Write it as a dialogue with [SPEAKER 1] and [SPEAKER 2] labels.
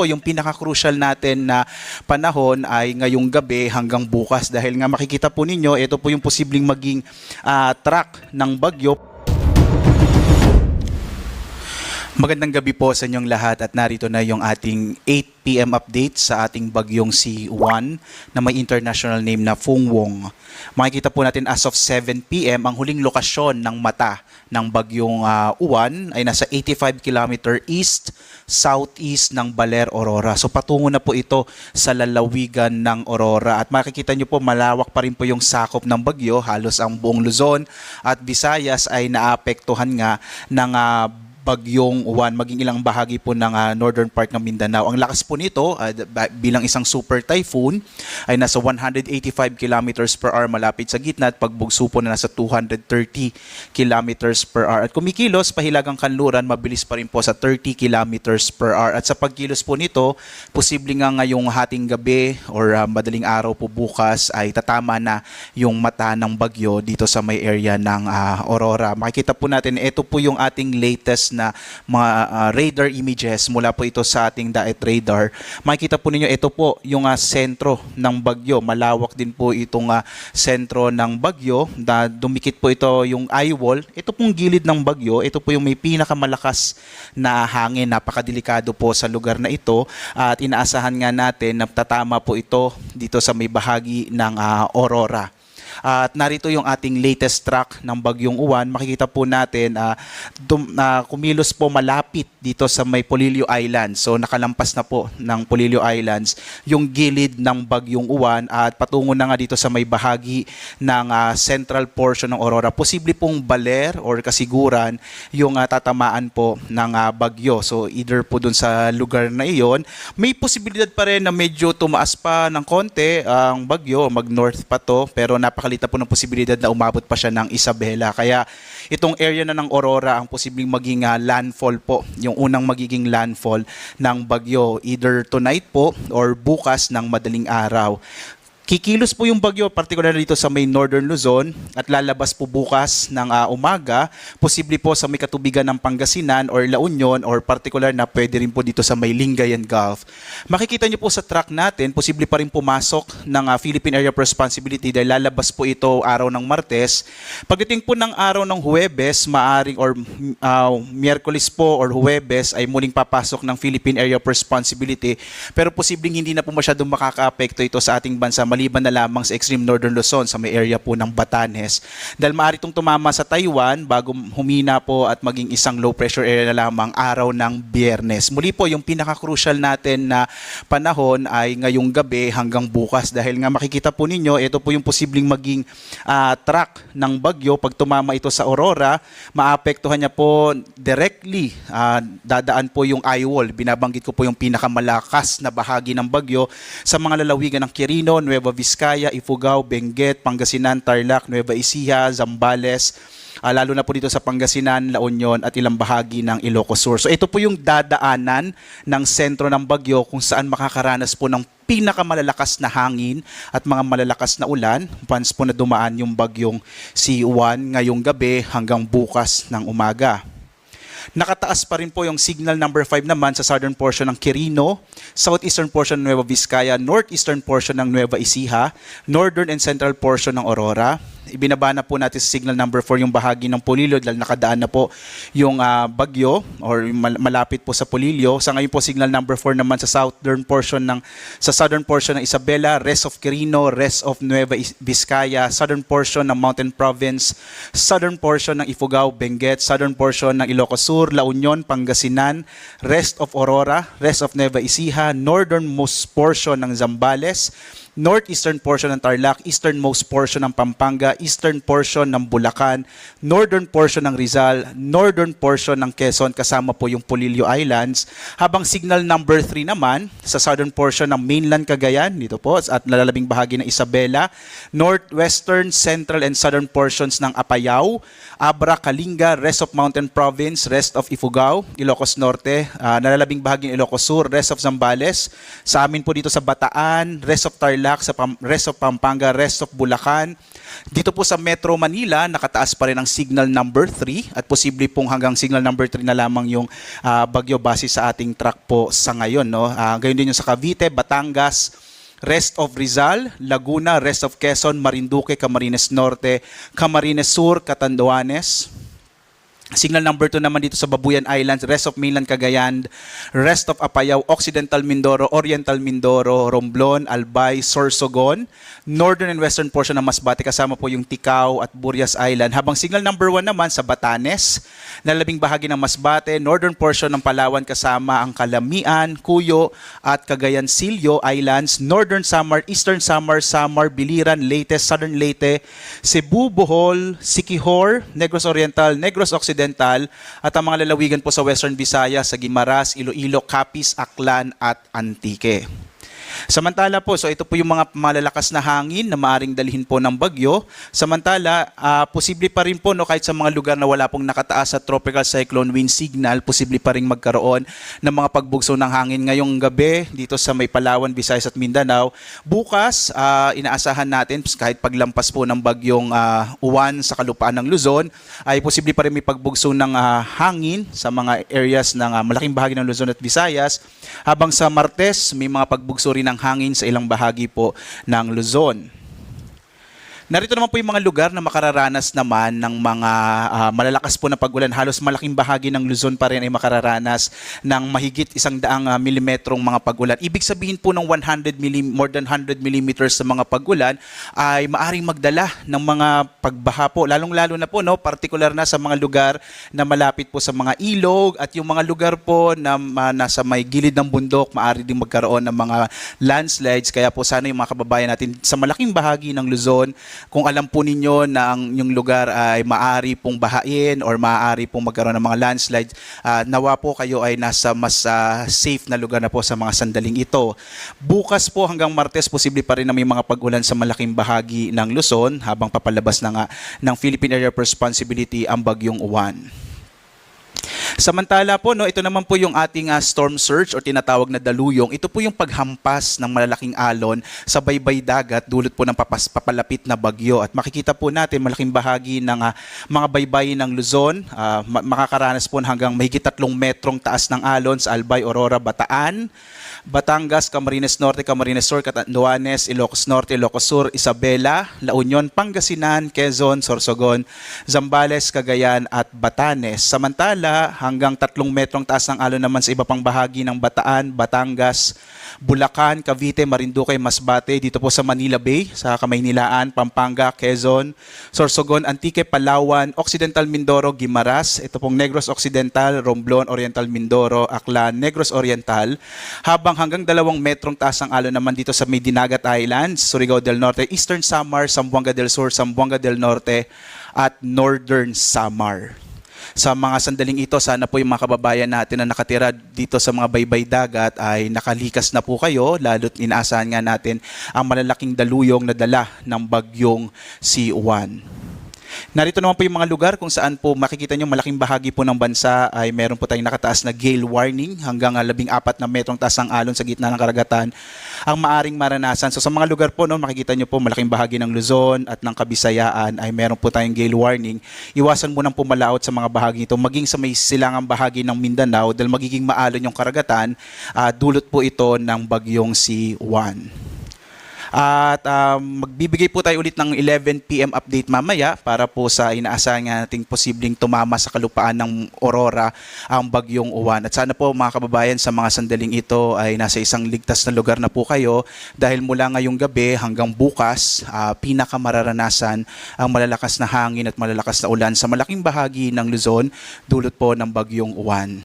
[SPEAKER 1] po, yung pinaka-crucial natin na panahon ay ngayong gabi hanggang bukas. Dahil nga makikita po ninyo, ito po yung posibleng maging ah, track ng bagyo Magandang gabi po sa inyong lahat at narito na yung ating 8 p.m. update sa ating bagyong C1 na may international name na Fung Wong. Makikita po natin as of 7 p.m. ang huling lokasyon ng mata ng bagyong ah, Uwan ay nasa 85 km east southeast ng Baler, Aurora. So patungo na po ito sa lalawigan ng Aurora at makikita nyo po malawak pa rin po yung sakop ng bagyo. Halos ang buong Luzon at Visayas ay naapektuhan nga ng ah, bagyong Juan maging ilang bahagi po ng ah, northern part ng Mindanao. Ang lakas po nito ba- bilang isang super typhoon ay nasa 185 kilometers per hour malapit sa gitna at pagbugso po na nasa 230 kilometers per hour. At kumikilos pahilagang kanluran mabilis pa rin po sa 30 kilometers per hour. At sa pagkilos po nito, posible nga ngayong hating gabi or ah, madaling araw po bukas ay tatama na yung mata ng bagyo dito sa may area ng ah, Aurora. Makikita po natin, ito po yung ating latest na mga ah, radar images mula po ito sa ating Daet Radar. Makikita po ninyo, ito po yung ah, sentro ng bagyo. Malawak din po itong ah, sentro ng bagyo. Na dumikit po ito yung eye wall. Ito pong gilid ng bagyo, ito po yung may pinakamalakas na hangin. Napakadelikado po sa lugar na ito. At inaasahan nga natin na tatama po ito dito sa may bahagi ng ah, Aurora. At narito yung ating latest track ng Bagyong Uwan. Makikita po natin ah, dum, na kumilos po malapit dito sa may Polillo Islands. So nakalampas na po ng Polillo Islands yung gilid ng Bagyong Uwan at patungo na nga dito sa may bahagi ng ah, central portion ng Aurora. Posible pong baler or kasiguran yung ah, tatamaan po ng ah, bagyo. So either po dun sa lugar na iyon, may posibilidad pa rin na medyo tumaas pa ng konti ang bagyo, mag-north pa to, pero napakalita po ng posibilidad na umabot pa siya ng Isabela. Kaya itong area na ng Aurora ang posibleng maging ah, landfall po, yung unang magiging landfall ng bagyo, either tonight po or bukas ng madaling araw. Kikilos po yung bagyo, particular dito sa may Northern Luzon at lalabas po bukas ng ah, umaga, posible po sa may katubigan ng Pangasinan or La Union or particular na pwede rin po dito sa may Lingayen Gulf. Makikita niyo po sa track natin, posible pa rin pumasok ng ah, Philippine Area of Responsibility dahil lalabas po ito araw ng Martes. Pagdating po ng araw ng Huwebes, maaring or ah, Miyerkules po or Huwebes ay muling papasok ng Philippine Area of Responsibility pero posibleng hindi na po masyadong makakaapekto ito sa ating bansa maliban na lamang sa extreme northern Luzon sa may area po ng Batanes. Dahil maaari itong tumama sa Taiwan bago humina po at maging isang low pressure area na lamang araw ng biyernes. Muli po yung pinaka-crucial natin na panahon ay ngayong gabi hanggang bukas dahil nga makikita po ninyo ito po yung posibleng maging ah, track ng bagyo pag tumama ito sa Aurora maapektuhan niya po directly ah, dadaan po yung eye wall binabanggit ko po yung pinakamalakas na bahagi ng bagyo sa mga lalawigan ng Quirino, Nueva Vizcaya, Ifugao, Benguet, Pangasinan, Tarlac, Nueva Ecija, Zambales, ah, lalo na po dito sa Pangasinan, La Union at ilang bahagi ng Ilocos Sur. So ito po yung dadaanan ng sentro ng bagyo kung saan makakaranas po ng pinakamalalakas na hangin at mga malalakas na ulan once po na dumaan yung bagyong C1 ngayong gabi hanggang bukas ng umaga. Nakataas pa rin po yung signal number 5 naman sa southern portion ng Quirino, southeastern portion ng Nueva Vizcaya, northeastern portion ng Nueva Ecija, northern and central portion ng Aurora. Ibinaba na po natin sa signal number 4 yung bahagi ng Polillo dahil nakadaan na po yung ah, bagyo or malapit po sa Polillo. Sa ngayon po signal number 4 naman sa southern portion ng sa southern portion ng Isabela, rest of Quirino, rest of Nueva Vizcaya, southern portion ng Mountain Province, southern portion ng Ifugao, Benguet, southern portion ng Ilocos Sur, La Union, Pangasinan, rest of Aurora, rest of Nueva Ecija, northernmost portion ng Zambales, northeastern portion ng Tarlac, easternmost portion ng Pampanga, eastern portion ng Bulacan, northern portion ng Rizal, northern portion ng Quezon kasama po yung Polillo Islands, habang signal number 3 naman sa southern portion ng mainland Cagayan, dito po, at nalalabing bahagi ng Isabela, northwestern, central and southern portions ng Apayao, Abra, Kalinga, rest of Mountain Province, rest of Ifugao, Ilocos Norte, ah, nalalabing bahagi ng Ilocos Sur, rest of Zambales, sa amin po dito sa Bataan, rest of Tarlac, Tarlac, sa rest of Pampanga, rest of Bulacan. Dito po sa Metro Manila, nakataas pa rin ang signal number 3 at posible pong hanggang signal number 3 na lamang yung ah, bagyo base sa ating track po sa ngayon. No? Ah, gayon din yung sa Cavite, Batangas, rest of Rizal, Laguna, rest of Quezon, Marinduque, Camarines Norte, Camarines Sur, Catanduanes. Signal number 2 naman dito sa Babuyan Islands, rest of mainland Cagayan, rest of Apayao, Occidental Mindoro, Oriental Mindoro, Romblon, Albay, Sorsogon, northern and western portion ng Masbate kasama po yung Ticao at Burias Island. Habang signal number 1 naman sa Batanes, na labing bahagi ng Masbate, northern portion ng Palawan kasama ang Kalamian, Cuyo at Cagayan Silio Islands, northern Samar, eastern Samar, Samar, Biliran, Leyte, southern Leyte, Cebu, Bohol, Siquijor, Negros Oriental, Negros Occidental at ang mga lalawigan po sa Western Visayas, sa Guimaras, Iloilo, Capiz, Aklan at Antique. Samantala po, so ito po yung mga malalakas na hangin na maaring dalhin po ng bagyo. Samantala, ah, posible pa rin po no, kahit sa mga lugar na wala pong nakataas sa tropical cyclone wind signal, posible pa rin magkaroon ng mga pagbugso ng hangin ngayong gabi dito sa may Palawan, Visayas at Mindanao. Bukas, ah, inaasahan natin kahit paglampas po ng bagyong ah, uwan sa kalupaan ng Luzon, ay posible pa rin may pagbugso ng ah, hangin sa mga areas ng ah, malaking bahagi ng Luzon at Visayas. Habang sa Martes, may mga pagbugso rin ng hangin sa ilang bahagi po ng Luzon. Narito naman po yung mga lugar na makararanas naman ng mga ah, malalakas po na pagulan. Halos malaking bahagi ng Luzon pa rin ay makararanas ng mahigit isang daang ah, milimetrong mga pagulan. Ibig sabihin po ng 100 millim, more than 100 millimeters sa mga pagulan ay maaring magdala ng mga pagbaha po. Lalong-lalo na po, no, particular na sa mga lugar na malapit po sa mga ilog at yung mga lugar po na ah, nasa may gilid ng bundok, maaari din magkaroon ng mga landslides. Kaya po sana yung mga kababayan natin sa malaking bahagi ng Luzon, kung alam po ninyo na ang yung lugar ay maaari pong bahain or maaari pong magkaroon ng mga landslides, ah, nawa po kayo ay nasa mas ah, safe na lugar na po sa mga sandaling ito. Bukas po hanggang Martes, posible pa rin na may mga pag-ulan sa malaking bahagi ng Luzon habang papalabas na nga ng Philippine Area Responsibility ang bagyong uwan. Samantala po, no, ito naman po yung ating ah, storm surge o tinatawag na daluyong. Ito po yung paghampas ng malalaking alon sa baybay dagat dulot po ng papas, papalapit na bagyo. At makikita po natin malaking bahagi ng ah, mga baybayin ng Luzon. ma- makakaranas po hanggang mahigit tatlong metrong taas ng alon sa Albay, Aurora, Bataan. Batangas, Camarines Norte, Camarines Sur, Catanduanes, Ilocos Norte, Ilocos Sur, Isabela, La Union, Pangasinan, Quezon, Sorsogon, Zambales, Cagayan at Batanes. Samantala, hanggang tatlong metrong taas ng alon naman sa iba pang bahagi ng Bataan, Batangas, Bulacan, Cavite, Marinduque, Masbate, dito po sa Manila Bay, sa Kamaynilaan, Pampanga, Quezon, Sorsogon, Antique, Palawan, Occidental Mindoro, Guimaras, ito pong Negros Occidental, Romblon, Oriental Mindoro, Aklan, Negros Oriental, habang hanggang dalawang metrong taas ang alon naman dito sa may Dinagat Islands, Surigao del Norte, Eastern Samar, Zamboanga del Sur, Zamboanga del Norte, at Northern Samar sa mga sandaling ito, sana po yung mga kababayan natin na nakatira dito sa mga baybay dagat ay nakalikas na po kayo, lalo't inaasahan nga natin ang malalaking daluyong na dala ng bagyong C1. Narito naman po yung mga lugar kung saan po makikita nyo malaking bahagi po ng bansa ay meron po tayong nakataas na gale warning hanggang ah, labing apat na metrong taas ang alon sa gitna ng karagatan ang maaring maranasan. So sa mga lugar po no, makikita nyo po malaking bahagi ng Luzon at ng Kabisayaan ay meron po tayong gale warning. Iwasan mo nang pumalaot sa mga bahagi ito maging sa may silangang bahagi ng Mindanao dahil magiging maalon yung karagatan ah, dulot po ito ng bagyong C1. At um, magbibigay po tayo ulit ng 11 PM update mamaya para po sa inaasahan nga nating posibleng tumama sa kalupaan ng Aurora ang bagyong uwan. At sana po mga kababayan sa mga sandaling ito ay nasa isang ligtas na lugar na po kayo dahil mula ngayong gabi hanggang bukas ah, pinakamararanasan ang malalakas na hangin at malalakas na ulan sa malaking bahagi ng Luzon dulot po ng bagyong uwan.